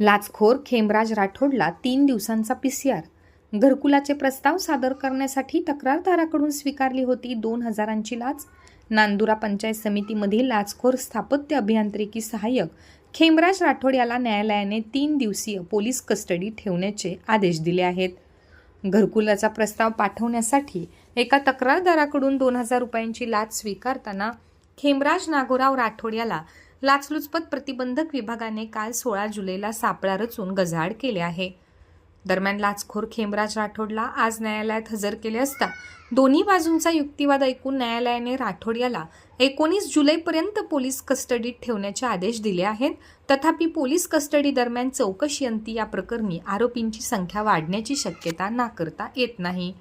लाचखोर खेमराज राठोडला तीन दिवसांचा P C R. घरकुलाचे प्रस्ताव सादर करण्यासाठी तक्रारदाराकडून स्वीकारली होती दोन हजारांची लाच. नांदुरा पंचायत समितीमधील लाचखोर स्थापत्य अभियांत्रिकी सहाय्यक खेमराज राठोड याला न्यायालयाने तीन दिवसीय पोलीस कस्टडी ठेवण्याचे आदेश दिले आहेत. घरकुलाचा प्रस्ताव पाठवण्यासाठी एका तक्रारदाराकडून दोन हजार रुपयांची लाच स्वीकारताना खेमराज नागोराव राठोड याला लाचलुचपत प्रतिबंधक विभागाने काल सोळा जुलैला सापळा रचून गजाआड केले आहे. दरम्यान लाचखोर खेमराज राठोडला आज न्यायालयात हजर केले असता दोन्ही बाजूंचा युक्तिवाद ऐकून न्यायालयाने राठोड याला एकोणीस जुलैपर्यंत पोलीस कस्टडीत ठेवण्याचे आदेश दिले आहेत. तथापि पोलीस कस्टडी दरम्यान चौकशी अंती या प्रकरणी आरोपींची संख्या वाढण्याची शक्यता नाकारता येत नाही.